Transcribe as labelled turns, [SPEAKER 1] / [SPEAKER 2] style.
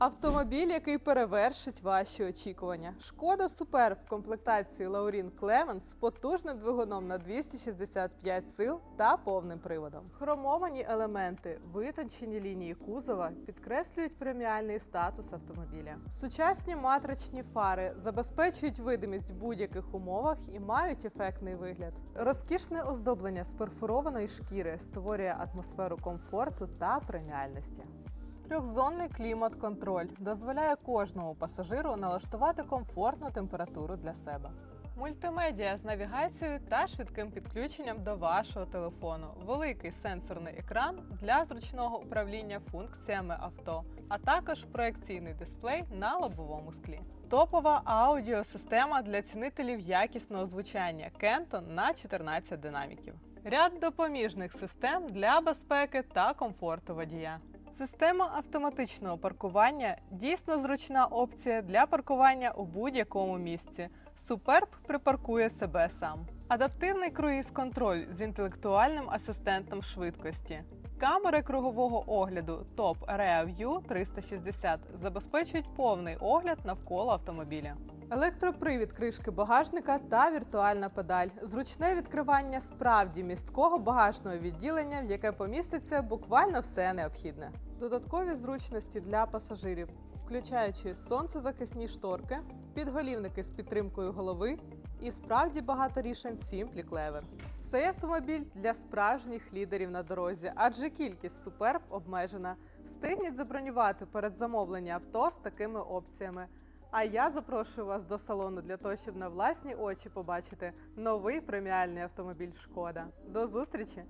[SPEAKER 1] Автомобіль, який перевершить ваші очікування. Шкода Супер в комплектації Лаурін Клемент з потужним двигуном на 265 сил та повним приводом. Хромовані елементи, витончені лінії кузова підкреслюють преміальний статус автомобіля. Сучасні матричні фари забезпечують видимість в будь-яких умовах і мають ефектний вигляд. Розкішне оздоблення з перфорованої шкіри створює атмосферу комфорту та преміальності. Трьохзонний клімат-контроль дозволяє кожному пасажиру налаштувати комфортну температуру для себе. Мультимедіа з навігацією та швидким підключенням до вашого телефону, великий сенсорний екран для зручного управління функціями авто, а також проекційний дисплей на лобовому склі. Топова аудіосистема для цінителів якісного звучання Kenton на 14 динаміків. Ряд допоміжних систем для безпеки та комфорту водія. Система автоматичного паркування дійсно зручна опція для паркування у будь-якому місці. Суперб припаркує себе сам. Адаптивний круїз-контроль з інтелектуальним асистентом швидкості. Камери кругового огляду Top Review 360 забезпечують повний огляд навколо автомобіля. Електропривід кришки багажника та віртуальна педаль. Зручне відкривання справді місткого багажного відділення, в яке поміститься буквально все необхідне. Додаткові зручності для пасажирів, включаючи сонцезахисні шторки, підголівники з підтримкою голови і справді багато рішень Simply Clever. Цей автомобіль для справжніх лідерів на дорозі, адже кількість суперб обмежена. Встигніть забронювати перед замовлення авто з такими опціями. А я запрошую вас до салону для того, щоб на власні очі побачити новий преміальний автомобіль Шкода. До зустрічі!